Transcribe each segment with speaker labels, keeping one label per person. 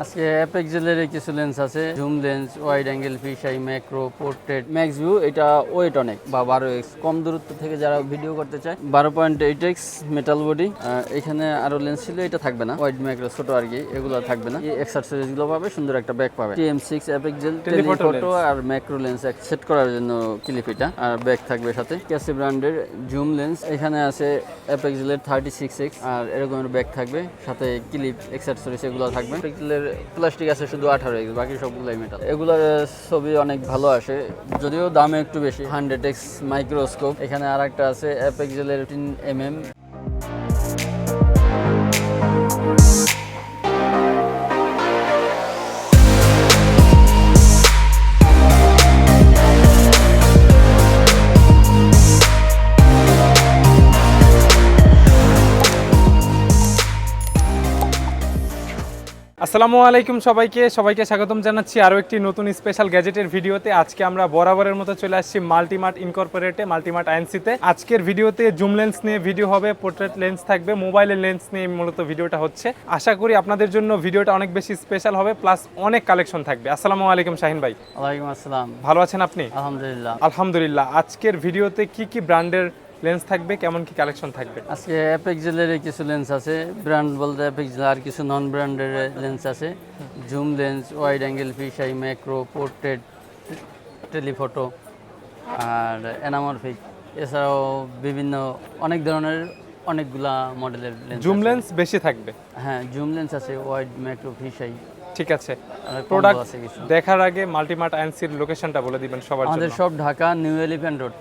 Speaker 1: আজকে অ্যাপেক্সেলের কিছু লেন্স আছে। Zoom lens wide angle fisheye macro portrait max view এটা ওয়েট অনেক বা বারো এক্স কম দূরত্ব থেকে যারা ভিডিও করতে চায় বারো point eight x metal body এখানে আরও লেন্স ছিল এটা থাকবে না। ওয়াইড ম্যাক্রো ছোট আর কি এগুলো থাকবে না। এই এক্সারসাইজগুলো পাবে সুন্দর একটা ব্যাক পাবে। টিএম সিক্স অ্যাপেক্সেল টেলিফটো আর ম্যাক্রো লেন্স এক সেট করার জন্য ক্লিপ এটা আর ব্যাক থাকবে সাথে। ক্যাসি ব্র্যান্ডের জুম লেন্স এখানে আছে অ্যাপেক্সেলের থার্টি সিক্স এক্স আর এরকমের ব্যাক থাকবে। সাথে ক্লিপ এক্সারসাইজ এগুলো থাকবে। অ্যাপেক্সেলের প্লাস্টিক আছে শুধু আঠারো এক্স বাকি সবগুলোই মেটাল এগুলোর ছবি অনেক ভালো আসে যদিও দামে একটু বেশি। Hundred x microscope. এখানে আর একটা আছে অ্যাপেক্সেলের এক্সেলের এম এম
Speaker 2: আসসালামু আলাইকুম সবাইকে সবাইকে স্বাগতম জানাচ্ছি আরও একটি নতুন স্পেশাল গ্যাজেটের ভিডিওতে আজকে আমরা বরাবরের মতো চলে আসছি মাল্টিমার্ট ইনকর্পোরেটে মাল্টিমার্ট আইএনসিতে আজকের ভিডিওতে জুম লেন্স নিয়ে ভিডিও হবে পোর্ট্রেট লেন্স থাকবে মোবাইলের লেন্স নিয়ে মূলত ভিডিওটা হচ্ছে। আশা করি আপনাদের জন্য ভিডিওটা অনেক বেশি স্পেশাল হবে প্লাস অনেক কালেকশন থাকবে। আসসালামু আলাইকুম শাহিন ভাই।
Speaker 1: ওয়ালাইকুম আসসালাম।
Speaker 2: ভালো আছেন আপনি?
Speaker 1: আলহামদুলিল্লাহ।
Speaker 2: আলহামদুলিল্লাহ। আজকের ভিডিওতে কি কি ব্র্যান্ডের লেন্স থাকবে? কেমন কি কালেকশন থাকবে?
Speaker 1: আজকে অ্যাপেক্সেলের কিছু লেন্স আছে। ব্র্যান্ড বলতে অ্যাপেক্সেল আর কিছু নন ব্র্যান্ডের লেন্স আছে। Zoom lens wide angle fisheye macro portrait telephoto আর এনামরফিক এছাড়াও বিভিন্ন অনেক ধরনের অনেকগুলা মডেলের লেন্স
Speaker 2: জুম লেন্স বেশি থাকবে?
Speaker 1: হ্যাঁ জুম লেন্স আছে ওয়াইড ম্যাক্রো ফিশাই
Speaker 2: ঠিক আছে। প্রোডাক্ট দেখার আগে মাল্টিমার্ট আইএনসির লোকেশনটা বলে দিবেন সবার জন্য।
Speaker 1: আমাদের সব Dhaka New Elephant Road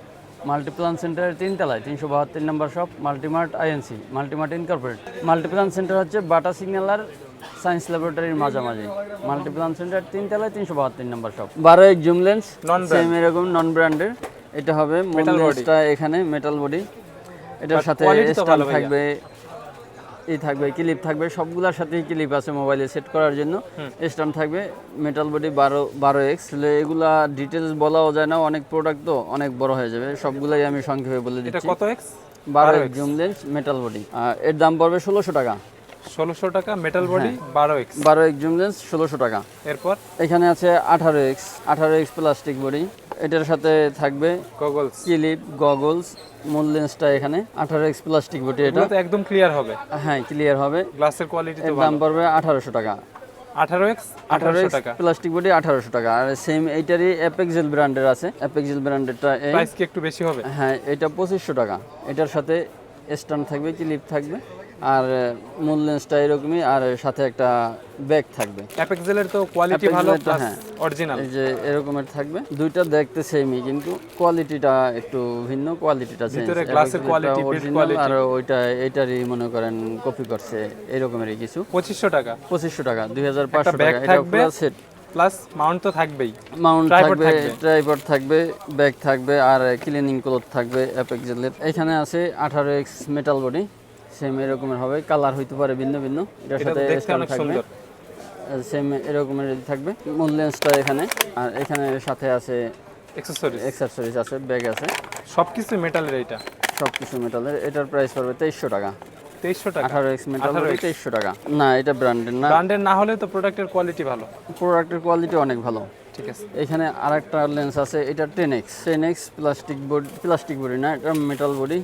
Speaker 1: Multiplan সেন্টারের তিনতলায় তিনশো বাহাত্তর নম্বর shop Multimart INC Multimart incorporate. Multiplan Center হচ্ছে বাটা সিগন্যালার সায়েন্স ল্যাবরেটরির মাঝামাঝি। মাল্টিপ্লান সেন্টার তিনতলায় তিনশো বাহাত্তর নম্বর শপ। বারো এক জুম লেন্স. সেম এরকম নন ব্র্যান্ডের এটা হবে
Speaker 2: মেটাল
Speaker 1: বডিটা এখানে মেটাল বডি এটার সাথে। থাকবে। এই থাকবে ক্লিপ থাকবে সবগুলোর সাথেই ক্লিপ আছে মোবাইলে সেট করার জন্য। স্ট্যান্ড থাকবে মেটাল বডি বারো বারো এক্স এগুলা ডিটেলস বলাও যায় না অনেক প্রোডাক্ট তো অনেক বড় হয়ে যাবে সবগুলাই আমি সংক্ষেপে বলে দিচ্ছি।
Speaker 2: কত এক্স
Speaker 1: বারো এক জুম লেন্স মেটাল বডি এর দাম পড়বে ষোলোশো টাকা।
Speaker 2: ষোলোশো টাকা মেটাল বডি বারো এক্স
Speaker 1: বারো এক জুম লেন্স ষোলোশো টাকা।
Speaker 2: এরপর?
Speaker 1: এখানে আছে আঠারো এক্স আঠারো এক্স প্লাস্টিক বডি এটার সাথে থাকবে
Speaker 2: গগলস
Speaker 1: ক্লিপ গগলস মূল লেন্সটা এখানে। আঠারো এক্স প্লাস্টিক বডি এটা।
Speaker 2: একদম ক্লিয়ার হবে।
Speaker 1: হ্যাঁ ক্লিয়ার হবে।
Speaker 2: গ্লাসের কোয়ালিটি তো
Speaker 1: দাম পড়বে আঠারোশো টাকা।
Speaker 2: আঠারো এক্স
Speaker 1: আঠারো
Speaker 2: আঠারোশো টাকা।
Speaker 1: প্লাস্টিক বডি আঠারোশো টাকা। আর সেম এইটারই অ্যাপেক্সেল ব্র্যান্ডের আছে। অ্যাপেক্সেল ব্র্যান্ডেরটা এই
Speaker 2: প্রাইস কি একটু বেশি হবে?
Speaker 1: হ্যাঁ এটা পঁচিশশো টাকা। এটার সাথে স্ট্যান্ড থাকবে ক্লিপ থাকবে। আর মূল লেন্সটা এরকমই আর সাথে একটা ব্যাগ থাকবে।
Speaker 2: অ্যাপেক্সেলের তো কোয়ালিটি ভালো প্লাস
Speaker 1: হ্যাঁ।
Speaker 2: অরিজিনাল
Speaker 1: এই যে এরকমের থাকবে। দুইটা দেখতে সেমই কিন্তু কোয়ালিটিটা একটু ভিন্ন কোয়ালিটিটা
Speaker 2: চেঞ্জ ভিতরে এর quality, build quality।
Speaker 1: আর ওইটা এটারই মনে করেন কপি করছে এরকমেরই কিছু।
Speaker 2: পঁচিশশো টাকা।
Speaker 1: পঁচিশশো টাকা দুই হাজার পাঁচশো
Speaker 2: bag
Speaker 1: টাকা। এটা। পুরো সেট
Speaker 2: প্লাস মাউন্ট তো থাকবেই।
Speaker 1: মাউন্ট থাকবে। ট্রাইপড থাকবে ব্যাগ থাকবে আর ক্লিনিং ক্লথ থাকবে অ্যাপেক্সেলের এখানে আছে আঠারো এক্স মেটাল বডি সেম এরকমের হবে কালার হইতে পারে ভিন্ন ভিন্ন এটার সাথে
Speaker 2: অনেক
Speaker 1: থাকবে। সেম এরকমের থাকবে। মূল লেন্সটা এখানে আর এখানে সাথে আছে
Speaker 2: এক্সেসরিজ
Speaker 1: এক্সারসাইজ আছে ব্যাগ আছে।
Speaker 2: সবকিছু মেটালের এইটা?
Speaker 1: সব কিছু মেটালের এটার প্রাইস পড়বে তেইশশো টাকা।
Speaker 2: তেইশশো টাকা?
Speaker 1: আঠারো এক্স মেটাল
Speaker 2: 18X
Speaker 1: তেইশশো টাকা। না এটা ব্র্যান্ডের না।
Speaker 2: ব্র্যান্ডের না হলে তো প্রোডাক্টের কোয়ালিটি ভালো।
Speaker 1: প্রোডাক্টের কোয়ালিটি অনেক ভালো।
Speaker 2: ঠিক আছে।
Speaker 1: এখানে আরেকটা লেন্স আছে এটা ten x ten x plastic body plastic body না এটা মেটাল বডি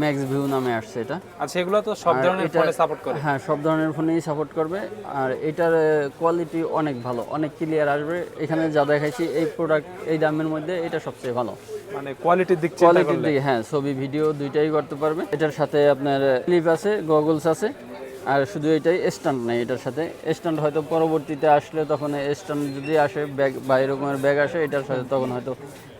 Speaker 1: ম্যাক্স ভিউ নামে আসছে এটা।
Speaker 2: আচ্ছা এগুলো তো সব
Speaker 1: আর
Speaker 2: ধরনের ফোনে সাপোর্ট করে।
Speaker 1: হ্যাঁ সব ধরনের ফোনেই সাপোর্ট করবে। আর এটার কোয়ালিটি অনেক ভালো অনেক ক্লিয়ার আসবে। এখানে যা দেখাইছি এই প্রোডাক্ট এই দামের মধ্যে এটা সবচেয়ে ভালো।
Speaker 2: মানে কোয়ালিটির দিক
Speaker 1: কোয়ালিটির দিক হ্যাঁ ছবি ভিডিও দুইটাই করতে পারবে। এটার সাথে আপনার ক্লিপ আছে গগলস আছে। আর শুধু এটাই স্ট্যান্ড নেই এটার সাথে স্ট্যান্ড হয়তো পরবর্তীতে আসলে তখন স্ট্যান্ড যদি আসে ব্যাগ বা এরকমের ব্যাগ আসে এটার সাথে তখন হয়তো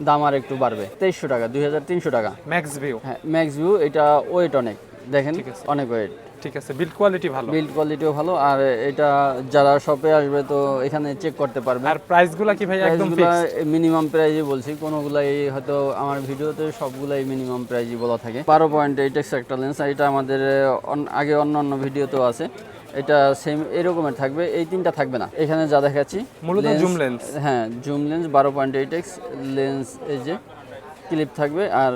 Speaker 1: দাম আর একটু বাড়বে। তেইশশো টাকা দুই হাজার তিনশো টাকা।
Speaker 2: ম্যাক্স ভিউ
Speaker 1: হ্যাঁ ম্যাক্স ভিউ এটা ওয়েট অনেক। দেখেন অনেক ওয়েট
Speaker 2: ঠিক আছে বিল্ড কোয়ালিটি ভালো।
Speaker 1: বিল্ড কোয়ালিটিও ভালো আর এটা যারা শপে আসবে তো এখানে চেক করতে পারবে।
Speaker 2: আর প্রাইসগুলো কি ভাই একদম
Speaker 1: প্রাইসগুলো
Speaker 2: ফিক্স
Speaker 1: মিনিমাম প্রাইজই বলছি কোনোগুলাই হয়তো আমার ভিডিওতে সবগুলাই মিনিমাম প্রাইজই বলা থাকে। বারো পয়েন্ট এইট এক্স একটা লেন্স এটা আমাদের আগে অন্য অন্য ভিডিওতেও আছে। এটা সেম এরকমের থাকবে এই তিনটা থাকবে না। এখানে যা দেখাচ্ছি
Speaker 2: মূলত জুম লেন্স
Speaker 1: হ্যাঁ জুম লেন্স বারো পয়েন্ট এইট এক্স লেন্স এই যে ক্লিপ থাকবে আর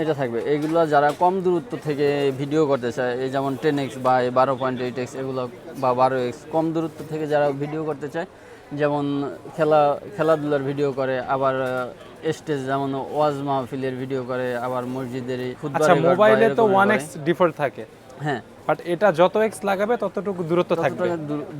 Speaker 1: এটা থাকবে। এগুলো যারা কম দূরত্ব থেকে ভিডিও করতে চায় এই যেমন টেন এক্স বা বারো পয়েন্ট এইট এক্স এগুলো বা বারো এক্স কম দূরত্ব থেকে যারা ভিডিও করতে চায় যেমন খেলা খেলাধুলার ভিডিও করে আবার স্টেজ যেমন ওয়াজ মাহফিলের ভিডিও করে আবার মসজিদের
Speaker 2: আচ্ছা মোবাইলে তো ওয়ান এক্স ডিফার থাকে।
Speaker 1: হ্যাঁ
Speaker 2: বাট এটা যত এক্স লাগাবে ততটুকু দূরত্ব থাকবে।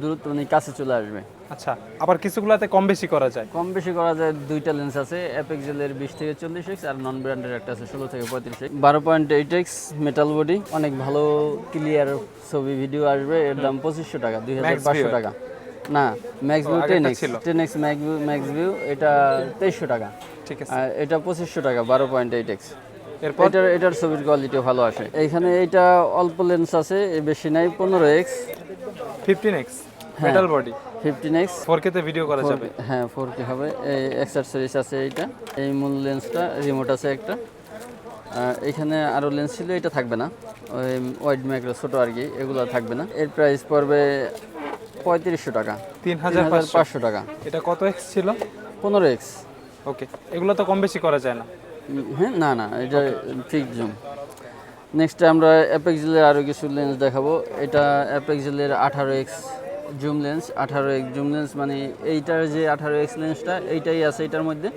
Speaker 1: দূরত্ব নেই কাছে চলে আসবে।
Speaker 2: আচ্ছা আবার কিছুগুলাতে কম বেশি করা যায়।
Speaker 1: কম বেশি করা যায় দুইটা লেন্স আছে অ্যাপেক্সেলের বিশ থেকে চল্লিশ এক্স আর নন ব্র্যান্ডের একটা আছে ষোলো থেকে পঁয়ত্রিশ এক্স বারো point eight x metal body অনেক ভালো ক্লিয়ার ছবি ভিডিও আসবে এর দাম পঁচিশশো টাকা দুই হাজার পাঁচশো টাকা। না max view ten x. Ten x max view max view এটা তেইশশো টাকা।
Speaker 2: ঠিক আছে।
Speaker 1: এটা পঁচিশশো টাকা বারো পয়েন্ট এইট এক্স
Speaker 2: এরপর?
Speaker 1: এটার এটার ছবির কোয়ালিটিও ভালো আসে। এইখানে এটা অল্প লেন্স আছে বেশি নাই পনেরো x
Speaker 2: fifteen x. Metal body
Speaker 1: fifteen x
Speaker 2: four তে ভিডিও করা যাবে।
Speaker 1: হ্যাঁ ফোর কে হবে। এই অ্যাক্সেসরিজ আছে এইটা। এই মূল লেন্সটা রিমোট আছে একটা। এখানে আরও লেন্স ছিল এটা থাকবে না। ওই ওয়াইড ম্যাক্রো ছোটো আর কি এগুলো থাকবে না। এর প্রাইস পড়বে পঁয়ত্রিশশো টাকা।
Speaker 2: তিন হাজার পাঁচশো
Speaker 1: টাকা।
Speaker 2: এটা কত এক্স ছিল?
Speaker 1: পনেরো এক্স
Speaker 2: ওকে এগুলো তো কম বেশি করা যায় না।
Speaker 1: হ্যাঁ না না এটা ঠিক জুম। নেক্সট আমরা অ্যাপেক্সেলের আরও কিছু লেন্স দেখাবো। এটা অ্যাপেক্সেলের আঠারো এক্স জুম লেন্স আঠারো এক্স জুম লেন্স মানে এইটার যে আঠারো এক্স লেন্সটা এইটাই আছে এটার মধ্যে।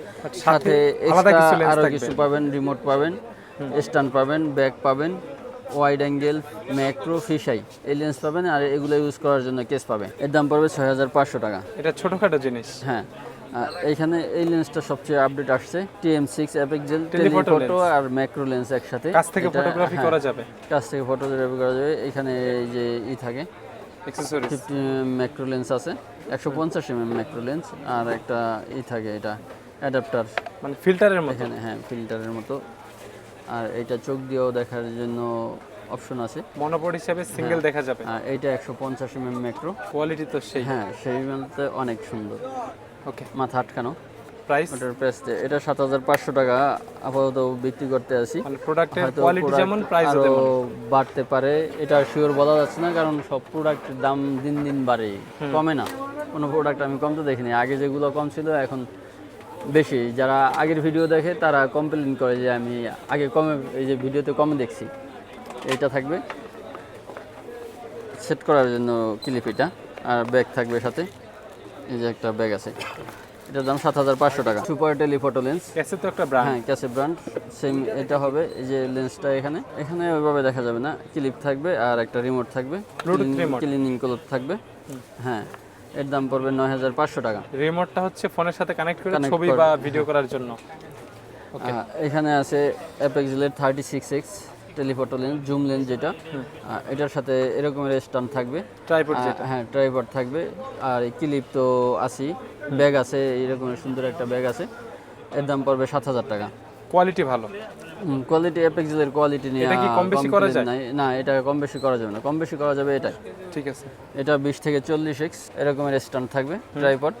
Speaker 2: সাথে
Speaker 1: এক্সট্রা
Speaker 2: কিছু
Speaker 1: আরও কিছু পাবেন রিমোট পাবেন স্ট্যান্ড পাবেন ব্যাক পাবেন ওয়াইড অ্যাঙ্গেল ম্যাক্রো ফিশাই এই লেন্স পাবেন আর এগুলো ইউজ করার জন্য কেস পাবে। এর দাম পড়বে ছয় হাজার পাঁচশো টাকা।
Speaker 2: এটা ছোটখাটো জিনিস।
Speaker 1: হ্যাঁ। আর এইখানে এই লেন্সটা সবচেয়ে আপডেট আসছে। টিএম সিক্স অ্যাপেক্সেল টেলিফটো আর ম্যাক্রো লেন্স একসাথে।
Speaker 2: কাছ থেকে ফটোগ্রাফি
Speaker 1: হ্যাঁ,
Speaker 2: করা যাবে।
Speaker 1: কাছ থেকে ফটোগ্রাফি করা যাবে। এখানে এই যে ই থাকে
Speaker 2: অ্যাক্সেসরিজ
Speaker 1: ফিফটি ম্যাক্রো লেন্স আছে একশো পঞ্চাশ এম ম্যাক্রো লেন্স আর একটা ই থাকে এটা অ্যাডাপ্টার
Speaker 2: মানে ফিল্টারের মতো।
Speaker 1: এখানে হ্যাঁ ফিল্টারের মতো। আর এটা চোখ দিয়েও দেখার জন্য অপশন আছে।
Speaker 2: মনোপড হিসাবে সিঙ্গেল
Speaker 1: হ্যাঁ।
Speaker 2: দেখা যাবে।
Speaker 1: আর এইটা একশো পঞ্চাশ এম ম্যাক্রো
Speaker 2: কোয়ালিটি তো সেই।
Speaker 1: হ্যাঁ সেই মধ্যে অনেক সুন্দর।
Speaker 2: ওকে
Speaker 1: মাথা আটকানো।
Speaker 2: প্রাইস
Speaker 1: ওটার প্রাইস এটা সাত হাজার পাঁচশো টাকা আপাতত বিক্রি করতে আছি।
Speaker 2: মানে প্রোডাক্টের কোয়ালিটি যেমন প্রাইস
Speaker 1: আরও বাড়তে পারে এটা শিওর বলা যাচ্ছে না কারণ সব প্রোডাক্টের দাম দিন দিন বাড়ে। কমে না। কোনো প্রোডাক্ট আমি কমতে দেখিনি। আগে যেগুলো কম ছিল এখন বেশি। যারা আগের ভিডিও দেখে তারা কমপ্লেন করে যে আমি আগে কমে এই যে ভিডিওতে কমে দেখছি। এটা থাকবে। সেট করার জন্য ক্লিপ এটা আর ব্যাগ থাকবে সাথে। এই যে একটা ব্যাগ আছে। এটার দাম সাত হাজার পাঁচশো টাকা। সুপার টেলিফটো লেন্স
Speaker 2: এসে তো একটা ব্র্যান্ড
Speaker 1: হ্যাঁ ক্যাসে ব্র্যান্ড সেম এটা হবে। এই যে লেন্সটা এখানে। এখানে ওইভাবে দেখা যাবে না। ক্লিপ থাকবে আর একটা রিমোট থাকবে। ক্লিনিং ক্লোথ থাকবে। হ্যাঁ এর দাম পড়বে নয় হাজার পাঁচশো টাকা।
Speaker 2: রিমোটটা হচ্ছে ফোনের সাথে কানেক্ট করে ছবি বা ভিডিও করার জন্য।
Speaker 1: এখানে আছে অ্যাপেক্সেলের thirty six x telephoto lens zoom lens যেটা এটার সাথে এরকমের স্ট্যান্ড থাকবে।
Speaker 2: ট্রাইপড যেটা।
Speaker 1: হ্যাঁ ট্রাইপড থাকবে। আর ক্লিপ তো আছি ব্যাগ আছে এরকমের সুন্দর একটা ব্যাগ আছে। এর দাম পড়বে সাত হাজার টাকা।
Speaker 2: কোয়ালিটি ভালো।
Speaker 1: কোয়ালিটি অ্যাপেক্সেলের কোয়ালিটি নিয়ে
Speaker 2: এটা কি কম বেশি করা
Speaker 1: নাই। না এটা কম বেশি করা যাবে না। কম বেশি করা যাবে এটাই।
Speaker 2: ঠিক আছে।
Speaker 1: এটা বিশ থেকে চল্লিশ এক্স এরকমের স্ট্যান্ড থাকবে ট্রাইপড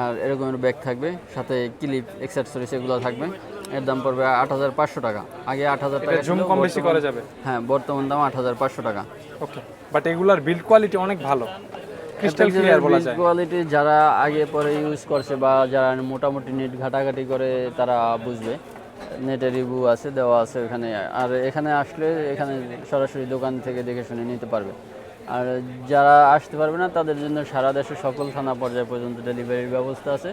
Speaker 1: আর এরকমের ব্যাগ থাকবে সাথে ক্লিপ এক্সেসরিজ এগুলো থাকবে। এর দাম পড়বে আট হাজার পাঁচশো টাকা। আগে আট হাজার টাকা
Speaker 2: জুম কম বেশি করা যাবে?
Speaker 1: হ্যাঁ বর্তমান দাম আট হাজার পাঁচশো টাকা।
Speaker 2: ওকে বাট এগুলার বিল্ড কোয়ালিটি অনেক ভালো। ক্রিস্টাল ক্লিয়ার বলা যায়।
Speaker 1: কোয়ালিটি যারা আগে পরে ইউজ করছে বা যারা মোটামুটি নেট ঘাটাঘাটি করে তারা বুঝবে। নেটে রিভিউ আছে দেওয়া আছে ওখানে। আর এখানে আসলে এখানে সরাসরি দোকান থেকে দেখে শুনে নিতে পারবে। আর যারা আসতে পারবে না তাদের জন্য সারা দেশে সকল থানা পর্যায় পর্যন্ত ডেলিভারির ব্যবস্থা আছে।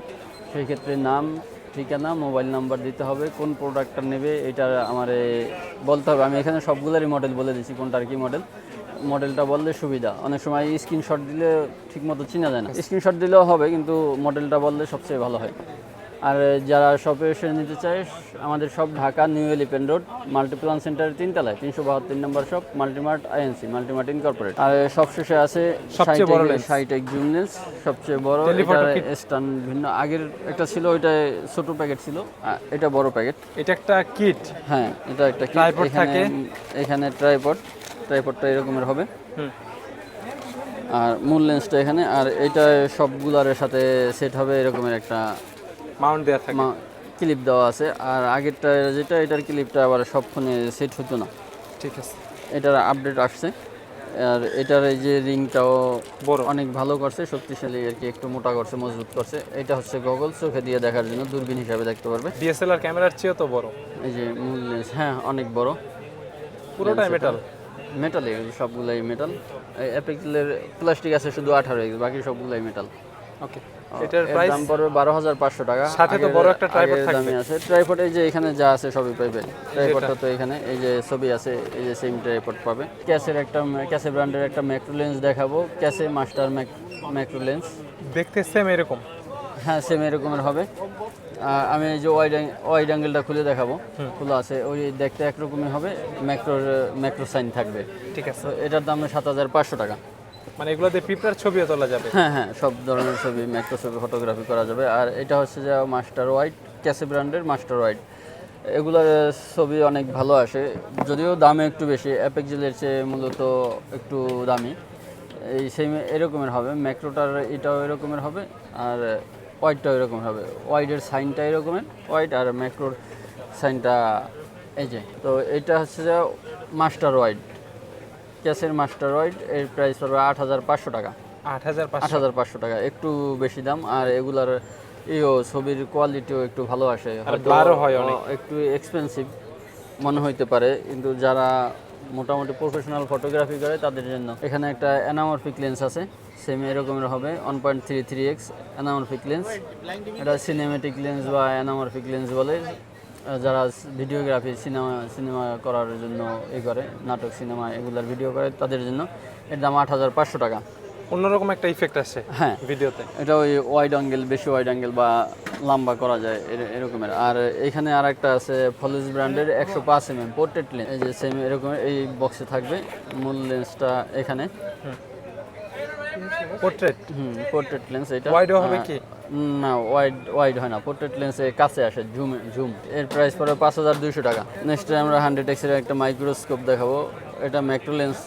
Speaker 1: সেই ক্ষেত্রে নাম ঠিকানা মোবাইল নাম্বার দিতে হবে কোন প্রোডাক্টটা নেবে এটা আমার বলতে হবে। আমি এখানে সবগুলোরই মডেল বলে দিচ্ছি কোনটার কি মডেল মডেলটা বললে সুবিধা। অনেক সময় স্ক্রিনশট দিলে ঠিকমতো চেনা যায় না। স্ক্রিনশট দিলেও হবে কিন্তু মডেলটা বললে সবচেয়ে ভালো হয়। আর যারা শপে এসে নিতে চায় আমাদের সব Dhaka new elephant road Multiplan সেন্টারের তিনতলায় তিনশো বাহাত্তর নম্বর shop Multimart INC Multimart incorporate. আর সবশেষে আছে
Speaker 2: সবচেয়ে বড় lens।
Speaker 1: সাইটেক জুম লেন্স সবচেয়ে বড় এটার ভিন্ন আগের একটা ছিল ওইটা ছোট প্যাকেট ছিল এটা বড় প্যাকেট।
Speaker 2: এটা একটা কিট।
Speaker 1: হ্যাঁ এটা একটা এখানে-
Speaker 2: থাকে।
Speaker 1: এখানে ট্রাইপড ট্রাইপডটা এরকমের হবে। আর মূল লেন্সটা এখানে আর এটা সবগুলার সাথে সেট হবে এরকমের একটা
Speaker 2: মাউন্ট দেওয়া থাকে।
Speaker 1: ক্লিপ দেওয়া আছে। আর আগেরটা যেটা এটার ক্লিপটা আবার সব ফোনে সেট হতো না।
Speaker 2: ঠিক আছে।
Speaker 1: এটার আপডেট আসছে। আর এটার এই যে রিংটাও
Speaker 2: বড়।
Speaker 1: অনেক ভালো করছে শক্তিশালী আর কি একটু মোটা করছে মজবুত করছে। এটা হচ্ছে গগল চোখে দিয়ে দেখার জন্য দূরবীন হিসাবে দেখতে পারবে।
Speaker 2: ডিএসএলআর ক্যামেরার চেয়েও তো বড়।
Speaker 1: এই যে মূল লেন্স হ্যাঁ অনেক বড়।
Speaker 2: পুরোটাই মেটাল
Speaker 1: মেটাল সবগুলাই মেটাল অ্যাপেক্সেলের প্লাস্টিক আছে শুধু আঠারো বাকি সবগুলাই মেটাল
Speaker 2: ওকে এটার প্রাইস
Speaker 1: দাম পড়বে বারো হাজার পাঁচশো টাকা।
Speaker 2: সাথে তো বড় একটা
Speaker 1: আগের দামই আছে। ট্রাইপড এই যে এখানে যা আছে সবই পাইবে। ট্রাইপডটা তো এখানে এই যে ছবি আছে এই যে সেম ট্রাইপড পাবে। ক্যাসের একটা ক্যাসে ব্র্যান্ডের একটা ম্যাক্রো লেন্স দেখাবো। ক্যাসে মাস্টার ম্যাক্রো লেন্স
Speaker 2: দেখতে সেম এরকম।
Speaker 1: হ্যাঁ সেম এরকমের হবে। আমি এই যে ওয়াইড ওয়াইড অ্যাঙ্গেলটা খুলে দেখাবো। খোলা আছে ওই দেখতে একরকমই হবে। ম্যাক্রোর ম্যাক্রো সাইন থাকবে।
Speaker 2: ঠিক আছে।
Speaker 1: এটার দাম সাত হাজার পাঁচশো টাকা।
Speaker 2: মানে এগুলোতে পিঁপড়ার ছবিও তোলা যাবে।
Speaker 1: হ্যাঁ হ্যাঁ সব ধরনের ছবি ম্যাক্রো ছবি ফটোগ্রাফি করা যাবে। আর এটা হচ্ছে যে মাস্টার হোয়াইট, ক্যাসে ব্র্যান্ডের মাস্টার হোয়াইট। এগুলোর ছবি অনেক ভালো আসে, যদিও দামে একটু বেশি। অ্যাপেক্সেলের চেয়ে মূলত একটু দামি। এই সেম এরকমের হবে। ম্যাক্রোটার এটাও এরকমের হবে, আর হোয়াইটটাও এরকম হবে। হোয়াইটের সাইনটা এরকমের হোয়াইট আর ম্যাক্রোর সাইনটা এই যে। তো এটা হচ্ছে যে মাস্টার হোয়াইট। ক্যাসের মাস্টার হোয়াইট এর প্রাইস পড়বে আট হাজার পাঁচশো টাকা।
Speaker 2: আট হাজার
Speaker 1: আট হাজার পাঁচশো টাকা একটু বেশি দাম আর এগুলার ইও ছবির কোয়ালিটিও একটু ভালো আসে। হয়তো
Speaker 2: হয়
Speaker 1: একটু এক্সপেন্সিভ মনে হইতে পারে কিন্তু যারা মোটামুটি প্রফেশনাল ফটোগ্রাফি করে তাদের জন্য। এখানে একটা অ্যানামরফিক লেন্স আছে সেম এরকমের হবে one point three three X anamorphic lens এটা সিনেমেটিক লেন্স বা অ্যানামরফিক লেন্স বলে। যারা ভিডিওগ্রাফি সিনেমা সিনেমা করার জন্য এ করে নাটক সিনেমা এগুলার ভিডিও করে তাদের জন্য এর দাম আট হাজার পাঁচশো টাকা।
Speaker 2: অন্যরকম একটা ইফেক্ট আসে
Speaker 1: হ্যাঁ।
Speaker 2: ভিডিওতে
Speaker 1: এটা ওই ওয়াইড অ্যাঙ্গেল বেশি ওয়াইড অ্যাঙ্গেল বা লম্বা করা যায় এরকমের। আর এখানে আর একটা আছে ফলিস ব্র্যান্ডের একশো পাঁচ এম এম পোর্ট্রেট লেন্স এই যে সেম এরকম এই বক্সে থাকবে মূল লেন্সটা এখানে।
Speaker 2: পোর্ট্রেট
Speaker 1: হুম পোর্ট্রেট লেন্স এটা।
Speaker 2: ওয়াইড হবে কি?
Speaker 1: না ওয়াইড ওয়াইড হয় না। পোর্ট্রেট লেন্সে কাছে আসে জুম জুম এর প্রাইস পড়ে পাঁচ হাজার দুইশো টাকা। নেক্সট আমরা হান্ড্রেড এক্সের একটা মাইক্রোস্কোপ দেখাবো। এটা ম্যাক্রো লেন্স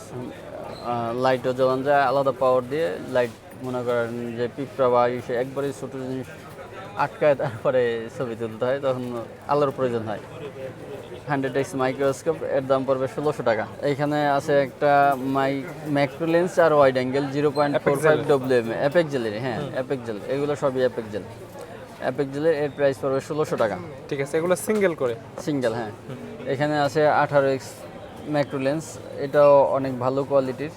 Speaker 1: লাইটও জ্বলান যায়, আলাদা পাওয়ার দিয়ে লাইট মনে করেন যে পিঁপড়া বা ইসে একবারই ছোটো জিনিস আটকায় তারপরে ছবি তুলতে হয় তখন আলোর প্রয়োজন হয়। হান্ড্রেড এক্স মাইক্রোস্কোপ এর দাম পড়বে ষোলোশো টাকা। এইখানে আছে একটা my macro lens R wide angle zero point four five W M অ্যাপেক্সেলের হ্যাঁ অ্যাপেক্সেল এগুলো সবই অ্যাপেক্সেল অ্যাপেক্সেলের এর প্রাইস পড়বে ষোলোশো টাকা।
Speaker 2: ঠিক আছে এগুলো সিঙ্গেল করে।
Speaker 1: সিঙ্গেল হ্যাঁ। এখানে আছে আঠারো এক্স ম্যাক্রো লেন্স এটাও অনেক ভালো কোয়ালিটির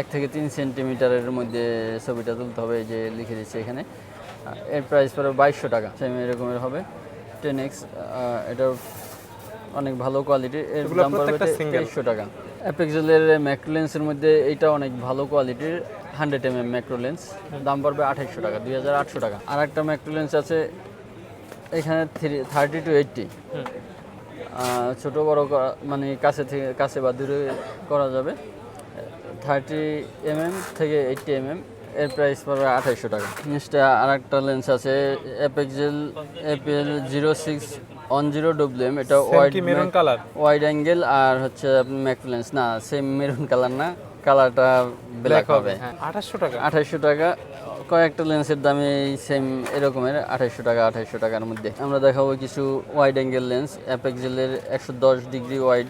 Speaker 1: এক থেকে তিন সেন্টিমিটারের মধ্যে ছবিটা তুলতে হবে যে লিখে দিচ্ছে এখানে। এর প্রাইস পড়বে বাইশশো টাকা। সেম এরকমের হবে। টেন এক্স এটাও অনেক ভালো কোয়ালিটির এর দাম পড়বে তেইশশো টাকা। অ্যাপেক্সেলের ম্যাক্রো লেন্সের মধ্যে এইটা অনেক ভালো কোয়ালিটির hundred M M macro lens দাম পড়বে আঠাইশশো টাকা দুই হাজার আটশো টাকা। আর একটা ম্যাক্রো লেন্স আছে এখানে থ্রি থার্টি টু এইটটি ছোটো বড়ো মানে কাছে থেকে কাছে বা দূরে করা যাবে। থার্টি এমএম থেকে এইটটি এমএম এর প্রাইস পড়বে আঠাইশশো টাকা। জিনিসটা আর একটা লেন্স আছে Apexel APL zero six one zero W M এটা wide
Speaker 2: maroon colour
Speaker 1: wide angle আর হচ্ছে ম্যাক্রো লেন্স না সেম মেরুন কালার না কালারটা ব্ল্যাক হবে
Speaker 2: হ্যাঁ। আঠাশশো টাকা?
Speaker 1: আঠাইশশো টাকা কয়েকটা লেন্সের দামে সেম এরকমের আঠাইশশো টাকা আঠাইশশো টাকার মধ্যে। আমরা দেখাবো কিছু ওয়াইড অ্যাঙ্গেল লেন্স অ্যাপেক্সেলের একশো দশ ডিগ্রি ওয়াইড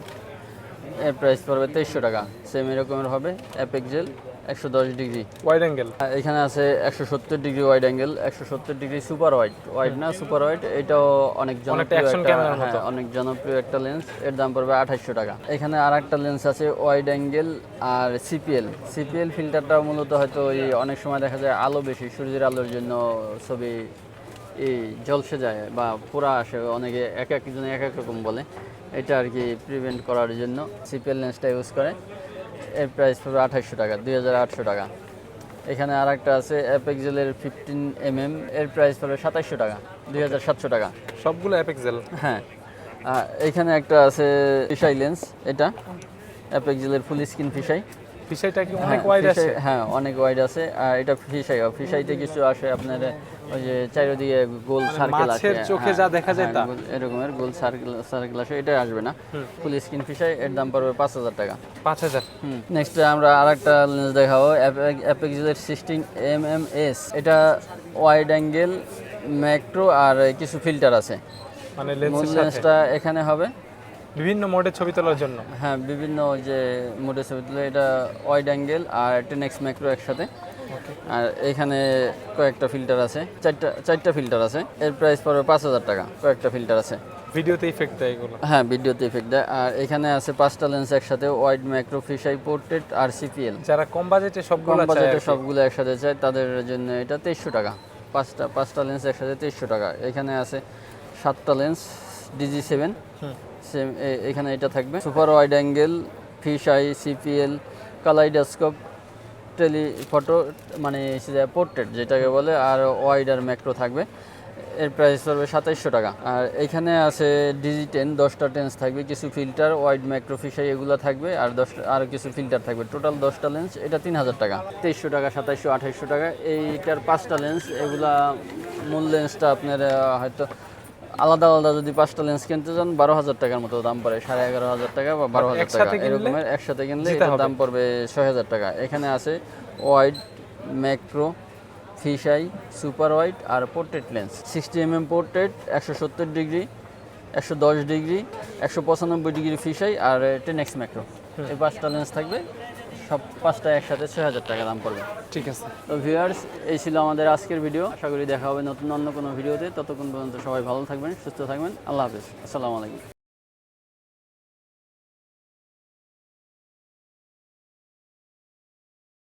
Speaker 1: এর প্রাইস পড়বে তেইশশো টাকা। সেম এরকমের হবে অ্যাপেক্সেল একশো দশ ডিগ্রি।
Speaker 2: ওয়াইড অ্যাঙ্গেল
Speaker 1: এখানে আছে একশো সত্তর ডিগ্রি ওয়াইড অ্যাঙ্গেল একশো সত্তর ডিগ্রি সুপার ওয়াইড ওয়াইড না সুপার ওয়াইড এটাও অনেক জনপ্রিয় একটা হ্যাঁ অনেক জনপ্রিয় একটা লেন্স এর দাম পড়বে আঠাইশশো টাকা। এখানে আর একটা লেন্স আছে ওয়াইড অ্যাঙ্গেল আর সিপিএল সিপিএল ফিল্টারটা মূলত হয়তো অনেক সময় দেখা যায় আলো বেশি সূর্যের আলোর জন্য ছবি এই জলসে যায় বা পুরা আসে অনেকে এক এক জনে এক এক রকম বলে। এটা আর কি প্রিভেন্ট করার জন্য সিপিএল লেন্সটা ইউজ করে। এর প্রাইস পড়বে আঠাইশশো টাকা দুই হাজার আটশো টাকা। এখানে আর একটা আছে অ্যাপেক্সেলের ফিফটিন এম এম এর প্রাইস পড়বে সাতাইশশো টাকা দুই হাজার সাতশো টাকা।
Speaker 2: সবগুলো অ্যাপেক্সেল
Speaker 1: হ্যাঁ। এখানে একটা আছে ফিশাই লেন্স এটা। অ্যাপেক্সেলের ফুল স্ক্রিন ফিশাই
Speaker 2: বিষয়টা কি অনেক
Speaker 1: হ্যাঁ,
Speaker 2: ওয়াইড আছে?
Speaker 1: হ্যাঁ অনেক ওয়াইড আছে। আর এটা ফিশাই ফিশাইতে কিছু আসে আপনার ওই যে চারিদিকে গোল সার্কেল আছে
Speaker 2: মানে মাছের চোখে
Speaker 1: হ্যাঁ,
Speaker 2: যা দেখা যায়
Speaker 1: হ্যাঁ,
Speaker 2: তা?
Speaker 1: এরকমের গোল সার্কেল সার্কেল আসে এটা আসবে না। ফুল স্ক্রিন ফিশাই এর দাম পড়বে পাঁচ হাজার টাকা।
Speaker 2: পাঁচ হাজার।
Speaker 1: নেক্সট আমরা আরেকটা লেন্স দেখাবো অ্যাপেক্সেলের সিক্সটিন এম এম এস এটা ওয়াইড অ্যাঙ্গেল ম্যাক্রো আর কিছু ফিল্টার আছে।
Speaker 2: মানে
Speaker 1: লেন্সটা এখানে হবে।
Speaker 2: বিভিন্ন মোডে ছবি তোলার জন্য?
Speaker 1: হ্যাঁ বিভিন্ন যে মোডে ছবি তুলে এটা ওয়াইড অ্যাঙ্গেল আর টেনেক্স ম্যাক্রো একসাথে। আর এখানে কয়েকটা ফিল্টার আছে চারটা চারটা ফিল্টার আছে। এর প্রাইস পড়বে পাঁচ হাজার টাকা কয়েকটা ফিল্টার আছে।
Speaker 2: ভিডিওতে ইফেক্ট দেয় এগুলো?
Speaker 1: হ্যাঁ ভিডিওতে ইফেক্ট দেয়। আর এখানে আছে পাঁচটা লেন্স একসাথে ওয়াইড ম্যাক্রো ফিশাই পোর্ট্রেট আর সিপিএল
Speaker 2: যারা কম বাজেটে
Speaker 1: কম
Speaker 2: সবগুলো চায়
Speaker 1: বাজেটে সবগুলো একসাথে চায় তাদের জন্য এটা তেইশশো টাকা। পাঁচটা পাঁচটা লেন্স একসাথে তেইশশো টাকা। এখানে আছে সাতটা লেন্স ডিজি সেভেন। সেম এখানে এটা থাকবে। Super wide angle fish eye CPL kaleidoscope telephoto মানে পোর্ট্রেট যেটাকে বলে, আর ওয়াইড আর ম্যাক্রো থাকবে। এর প্রাইস পড়বে সাতাইশশো টাকা। আর এখানে আছে ডিজি টেন দশটা টেন্স থাকবে, কিছু ফিল্টার ওয়াইড ম্যাক্রো ফিশাই এগুলো থাকবে, আর দশটা, আর কিছু ফিল্টার থাকবে। টোটাল দশটা লেন্স এটা তিন হাজার টাকা। তেইশশো টাকা, সাতাইশশো, আঠাইশশো টাকা, এইটার পাঁচটা লেন্স এগুলা মূল লেন্সটা আপনার হয়তো আলাদা আলাদা যদি পাঁচটা লেন্স কিনতে চান বারো হাজার টাকার মতো দাম পড়ে সাড়ে এগারো হাজার টাকা বা বারো হাজার টাকা। এরকমের একসাথে কিনলে। দাম পড়বে ছয় হাজার টাকা। এখানে আছে wide macro fish eye super wide আর portrait lens sixty M M portrait একশো সত্তর ডিগ্রি একশো দশ ডিগ্রি একশো পঁচানব্বই ডিগ্রি ফিশ আই আর টেন এক্স ম্যাক্রো এই পাঁচটা লেন্স থাকবে। পাঁচটা একসাথে ছয় হাজার টাকা দাম পড়বে।
Speaker 2: ঠিক আছে।
Speaker 1: তো ভিউয়ার্স এই ছিল আমাদের আজকের ভিডিও আশা করি দেখা হবে নতুন অন্য কোনো ভিডিওতে ততক্ষণ পর্যন্ত সবাই ভালো থাকবেন সুস্থ থাকবেন। আল্লাহ হাফিজ। আসসালামু আলাইকুম।